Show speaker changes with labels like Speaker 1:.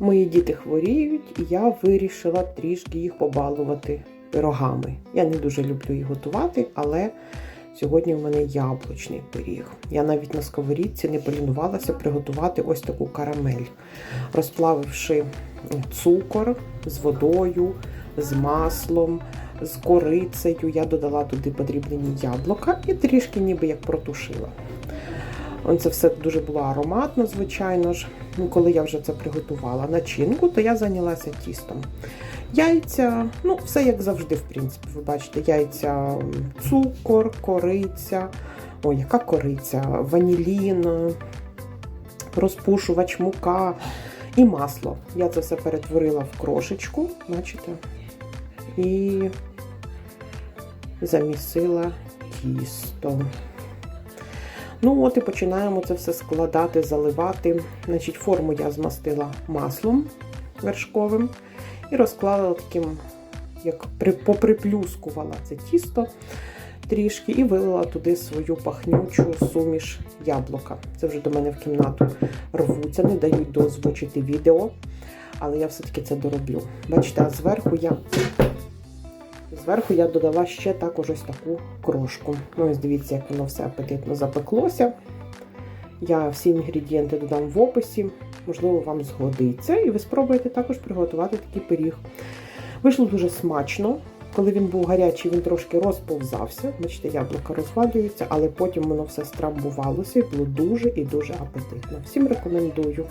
Speaker 1: Мої діти хворіють, і я вирішила трішки їх побалувати пирогами. Я не дуже люблю їх готувати, але сьогодні в мене яблучний пиріг. Я навіть на сковорідці не полінувалася приготувати ось таку карамель, розплавивши цукор з водою, з маслом, з корицею. Я додала туди подрібнені яблука і трішки ніби як протушила. Це все дуже було ароматно, звичайно ж. Ну, коли я вже це приготувала начинку, то я зайнялася тістом. Яйця, ну, все як завжди, в принципі, ви бачите, яйця, цукор, кориця, ой, яка кориця, ванілін, розпушувач, мука і масло. Я це все перетворила в крошечку, бачите, і замісила тісто. Ну от і починаємо це все складати, заливати. Значить, форму я змастила маслом вершковим і розклала таким, як поприплюскувала це тісто трішки і вилила туди свою пахнючу суміш яблука. Це вже до мене в кімнату рвуться, не дають доозвучити відео, але я все-таки це дороблю. Бачите, а зверху я Зверху я додала ще також ось таку крошку. Ну, ось дивіться, як воно все апетитно запеклося. Я всі інгредієнти додам в описі, можливо, вам згодиться. І ви спробуєте також приготувати такий пиріг. Вийшло дуже смачно. Коли він був гарячий, він трошки розповзався. Бачите, яблука розвалюються, але потім воно все страмбувалося і було дуже і дуже апетитно. Всім рекомендую.